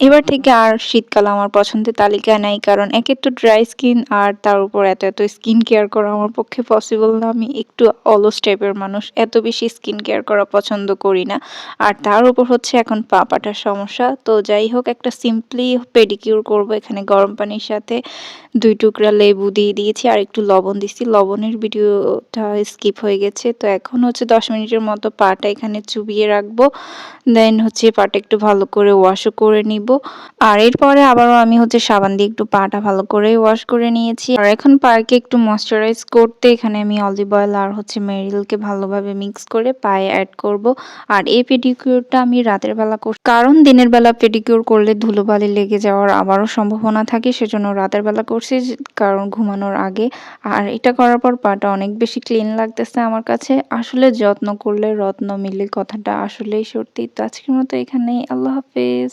এবার থেকে আর শীতকাল আমার পছন্দের তালিকায় নাই, কারণ একে তো ড্রাই স্কিন আর তার উপর এত এত স্কিন কেয়ার করা আমার পক্ষে পসিবল না। আমি একটু অলস টাইপের মানুষ, এত বেশি স্কিন কেয়ার করা পছন্দ করি না। আর তার উপর হচ্ছে এখন পা পাটার সমস্যা। তো যাই হোক, একটা সিম্পলি পেডিকিউর করব এখানে গরম পানির সাথে। দুই টুকরা লেবু দিয়ে দিয়েছি আর একটু লবণ দিচ্ছি লবণের ভিডিওটা স্কিপ হয়ে গেছে। তো এখন হচ্ছে দশ মিনিটের মতো পাটা এখানে চুবিয়ে রাখব। দেন হচ্ছে পাটা একটু ভালো করে ওয়াশও করে নিব। আর এরপরে আবারও আমি হচ্ছে সাবান দিয়ে একটু পাটা ভালো করে ওয়াশ করে নিয়েছি। আর এখন পাকে একটু ময়শ্চারাইজ করতে এখানে আমি অলিভ অয়েল আর হচ্ছে মেরিলকে ভালোভাবে মিক্স করে পায়ে অ্যাড করব। আর এই পেডিকিউরটা আমি রাতের বেলা করি কারণ দিনের বেলা পেডিকিউর করলে ধুলোবালি লেগে যাওয়ার আবারও সম্ভাবনা থাকে, সেজন্য রাতের বেলা করছি কারণ ঘুমানোর আগে। আর এটা করার পর পাটা অনেক বেশি ক্লিন লাগতেছে আমার কাছে। আসলে যত্ন করলে রত্ন মিলে কথাটা আসলেই সত্যি। তো আজকের মতো এখানেই, আল্লাহ হাফেজ।